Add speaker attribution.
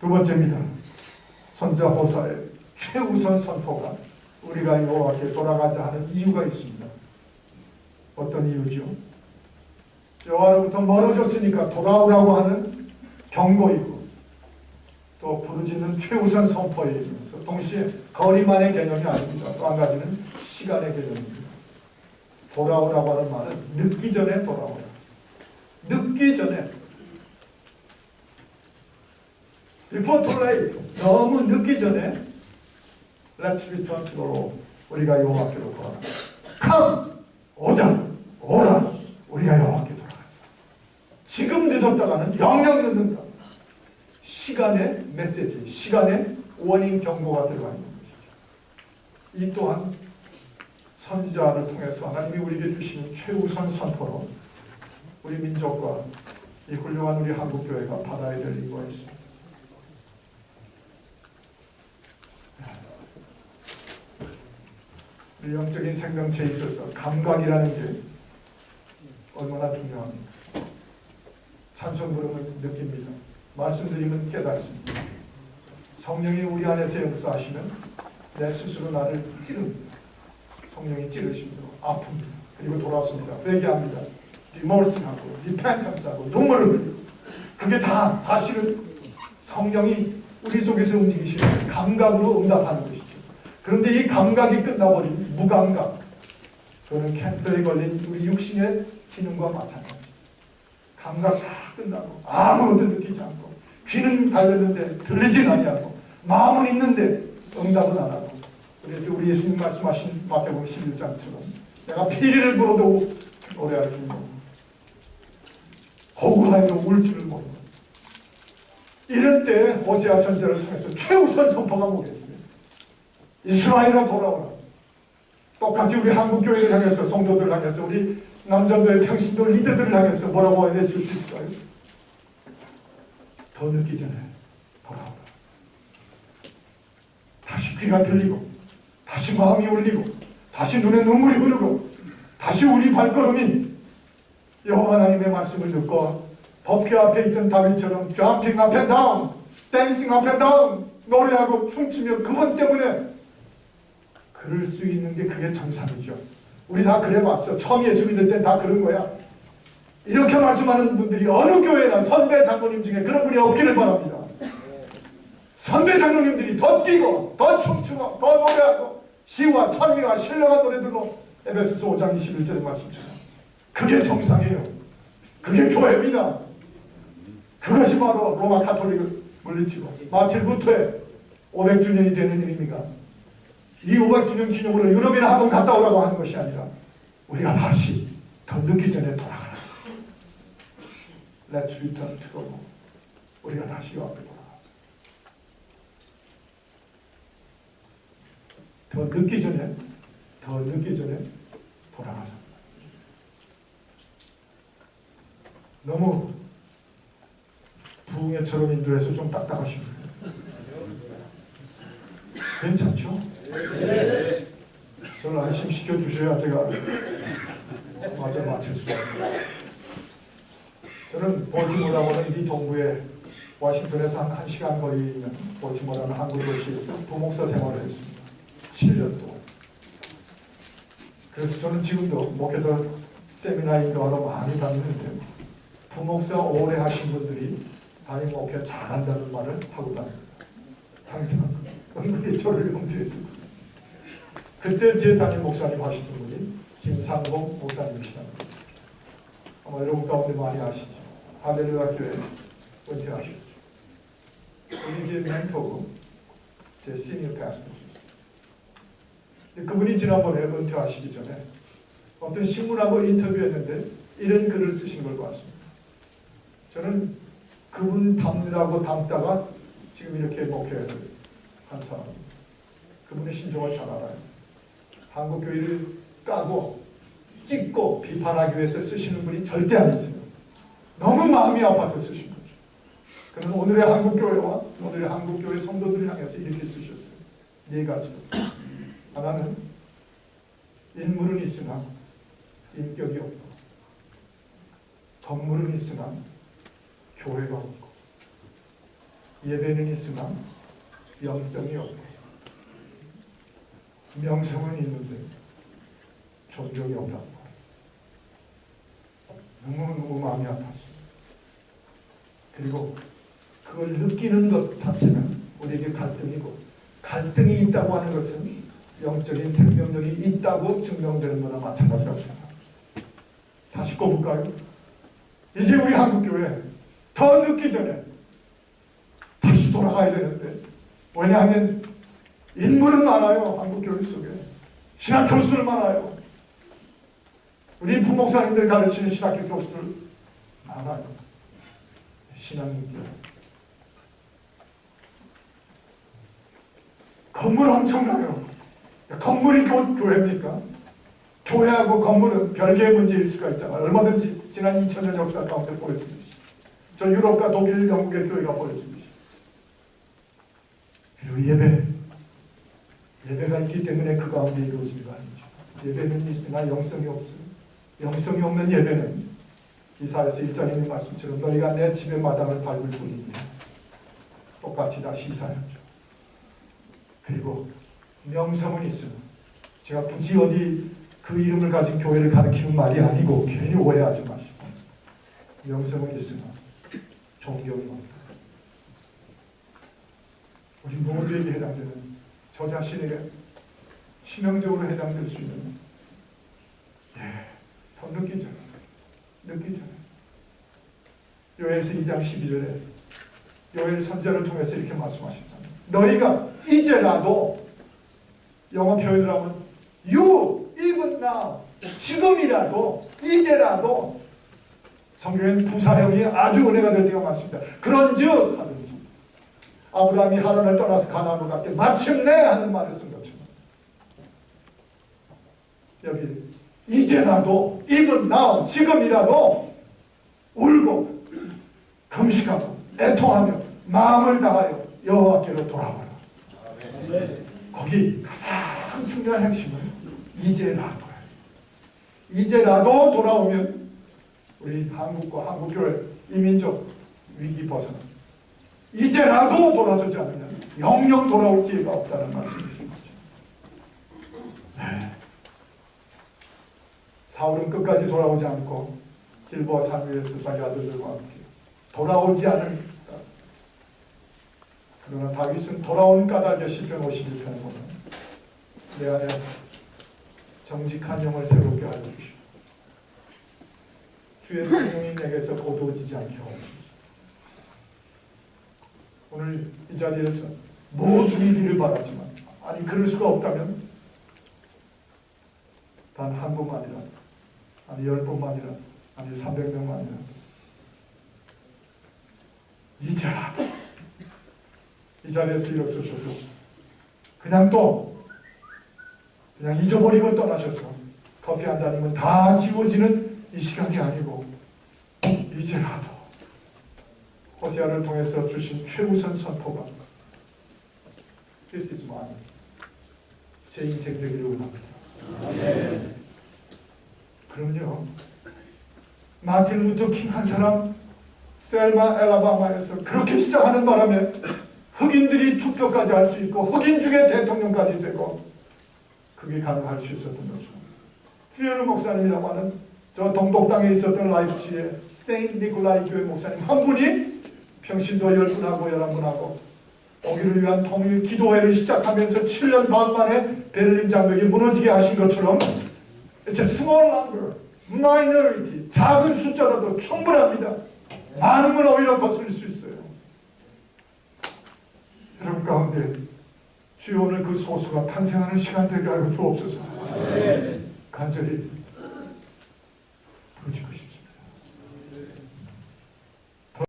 Speaker 1: 두 번째입니다. 선자 호사의 최우선 선포가 우리가 여호와께 돌아가자 하는 이유가 있습니다. 어떤 이유죠? 여호와로부터 멀어졌으니까 돌아오라고 하는 경고이고 또 부르짖는 최우선 선포이면서 동시에 거리만의 개념이 아닙니다. 또 한 가지는 시간의 개념입니다. 돌아오라고 하는 말은 늦기 전에 돌아오라. 늦기 전에 before late 너무 늦기 전에 let's return to the 우리가 여호와께로 돌아가 come 오자 오라. 우리가 여호와께 돌아가자. 지금 늦었다가는 영영 늦는다. 시간의 메시지 시간의 원인 경고가 들어가 있는 것이죠. 이 또한 선지자를 통해서 하나님이 우리에게 주시는 최우선 선포로 우리 민족과 이 훌륭한 우리 한국교회가 받아야 될 이유가 있습니다. 우리 영적인 생명체에 있어서 감각이라는 게 얼마나 중요합니까? 찬송 부르면 느낍니다. 말씀드리면 깨닫습니다. 성령이 우리 안에서 역사하시면 내 스스로 나를 찌릅니다. 성령이 찌르십니다. 아픕니다. 그리고 돌아섭니다. 회개합니다. 리몰스하고 리펜턴스하고 눈물을 흘리고 그게 다 사실은 성령이 우리 속에서 움직이시는 감각으로 응답하는 것이죠. 그런데 이 감각이 끝나버린 무감각 그거는 캔서에 걸린 우리 육신의 기능과 마찬가지 감각 다 끝나고 아무것도 느끼지 않고 귀는 달렸는데 들리진 아니하고 마음은 있는데 응답은 안 하고 그래서 우리 예수님 말씀하신 마태복음 11장처럼 내가 피리를 불어도 노래할 줄 모르고 호구하여 울 줄을 모르고 이럴 때 호세아 선지자를 통해서 최우선 선포가 뭐겠어요? 이스라엘아 돌아오라. 똑같이 우리 한국교회를 향해서 성도들을 향해서 우리 남전도의 평신도 리더들을 향해서 뭐라고 해줄 수 있을까요? 더 늦기 전에 돌아오라. 다시 귀가 들리고 다시 마음이 울리고 다시 눈에 눈물이 흐르고 다시 우리 발걸음이 여호와 하나님의 말씀을 듣고 법궤 앞에 있던 다윗처럼 점핑 앞에 다운 댄싱 앞에 다운 노래하고 춤추며 그것 때문에 그럴 수 있는 게 그게 정상이죠. 우리 다 그래봤어. 처음 예수 믿을 때다 그런 거야. 이렇게 말씀하는 분들이 어느 교회나 선배 장로님 중에 그런 분이 없기를 바랍니다. 선배 장로님들이 더 뛰고 더 춤추고 더 노래하고 시와 찬미와 신령한 노래들로 에베소서 5장 21절의 말씀처럼 그게 정상이에요. 그게 교회입니다. 그것이 바로 로마 카톨릭을 물리치고 마틴 루터의 500주년이 되는 의미가 이 500주년 기념으로 유럽이나 한번 갔다 오라고 하는 것이 아니라 우리가 다시 더 늦기 전에 돌아가라. Let's return to the. 우리가 다시 요 앞에 돌아가자. 더 늦기 전에 더 늦기 전에 돌아가자. 너무 부흥회처럼 인도해서 좀 딱딱하십니다. 괜찮죠? 저를 안심시켜 주셔야 제가 맞아 맞출 수 있습니다. 저는 볼티모어라고는 이 동부의 워싱턴에서 한 1시간 거리 있는 볼티모어라는 한국 도시에서 부목사 생활을 했습니다. 7년 동안. 그래서 저는 지금도 목회자 세미나 인도하러 많이 다니는데 부목사 오래 하신 분들이 담임 목회 잘한다는 말을 하고 다닙니다. 항상 은근히 저를 염두에 두고 그때 제 담임 목사님 하시던 분이 김상봉 목사님이시랍니다. 아마 여러분 가운데 많이 아시죠? 할렐루야 교회 은퇴하셨죠. 우리 제 멘토고 제 시니어 패스터였어요. 그분이 지난번에 은퇴하시기 전에 어떤 신문하고 인터뷰했는데 이런 글을 쓰신 걸 봤습니다. 저는 그분 담느라고 담다가 지금 이렇게 목회를 한 사람입니다. 그분의 심정을 잘 알아요. 한국 교회를 까고 찍고 비판하기 위해서 쓰시는 분이 절대 아니세요. 너무 마음이 아파서 쓰신 거죠. 그는 오늘의 한국 교회와 오늘의 한국 교회 성도들을 향해서 이렇게 쓰셨어요. 네 가지. 하나는 인물은 있으나 인격이 없고 건물은 있으나 교회가 없고 예배는 있으나 영성이 없고 명성은 있는데 존경이 없다고 너무너무 마음이 아팠습니다. 그리고 그걸 느끼는 것 자체가 우리에게 갈등이고 갈등이 있다고 하는 것은 영적인 생명력이 있다고 증명되는 거나 마찬가지라고 생각합니다. 다시 꼽을까요? 이제 우리 한국교회 더 늦기 전에 다시 돌아가야 되는데 왜냐하면 인물은 많아요 한국 교회 속에. 신학 교수들 많아요. 우리 부목사님들 가르치는 신학교 교수들 많아요. 신앙인들. 건물 엄청나요. 건물이 교, 교회입니까? 교회하고 건물은 별개의 문제일 수가 있잖아요. 얼마든지 지난 2000년 역사 가운데 보여주듯이. 저 유럽과 독일, 영국의 교회가 보여주듯이 그리고 예배. 예배가 있기 때문에 그 가운데 이루어진 거 아니죠. 예배는 있으나 영성이 없어요 영성이 없는 예배는 이사에서 일장님의 말씀처럼 너희가 내 집의 마당을 밟을 뿐이니 똑같이 다 시사하죠. 그리고 명성은 있으나 제가 굳이 어디 그 이름을 가진 교회를 가리키는 말이 아니고 괜히 오해하지 마시고 명성은 있으나 존경이 없다. 우리 모두에게 해당되는 저 자신에게 치명적으로 해당될 수 있는 예, 더 늦기 전에 늦기 전에 요엘서 2장 12절에 요엘 선자를 통해서 이렇게 말씀하셨잖아요. 너희가 이제라도 영어 표현을 하면 you even now 지금이라도 이제라도 성경엔 부사형이 아주 은혜가 될 때가 많습니다. 그런즉 하든지 아브라함이 하란을 떠나서 가나안으로 갔게 마침내 하는 말을 쓴 것처럼. 여기 이제라도 even now 지금이라도 울고 금식하고 애통하며 마음을 다하여 여호와께로 돌아와라. 거기 가장 중요한 핵심은 이제라도 이제라도 돌아오면 우리 한국과 한국교회 이민족 위기 벗어나 이제라도 돌아서지 않으면 영영 돌아올 기회가 없다는 말씀이신 거죠. 네. 사울은 끝까지 돌아오지 않고 길보아 산 위에서 자기 아들들과 함께 돌아오지 않을 그러나 다윗은 돌아온 까닭에 시편 51편에 보면 내 안에 정직한 영을 새롭게 하여 주시오. 주의 성령이 내게서 거두어지지 않게 하옵소서. 오늘 이 자리에서 모두 이기를 바라지만 아니 그럴 수가 없다면 단한 분만이라 아니 열 분만이라 아니 삼백 명만이라 이제라도 이 자리에서 일어서셔서 그냥 또 그냥 잊어버리고 떠나셔서 커피 한 잔이면 다 지워지는 이 시간이 아니고 이제라도 호세아를 통해서 주신 최우선 선포가 This is mine. 제 인생 되기를 원합니다. 그럼요. 마틴 루터 킹 한 사람 셀마 엘라바마에서 그렇게 시작하는 바람에 흑인들이 투표까지 할 수 있고 흑인 중에 대통령까지 되고 그게 가능할 수 있었던 거죠. 퓨에르 목사님이라고 하는 저 동독 땅에 있었던 라이프치의 세인트 니콜라이 교회 목사님 한 분이 평신도 열 분하고 열한 분하고 독일을 위한 통일 기도회를 시작하면서 7년 반 만에 베를린 장벽이 무너지게 하신 것처럼 It's a small number, minority, 작은 숫자라도 충분합니다. 많으면 오히려 거슬릴 수 있어요. 여러분 가운데 주여 오늘 그 소수가 탄생하는 시간 되게 하여 주옵소서. 간절히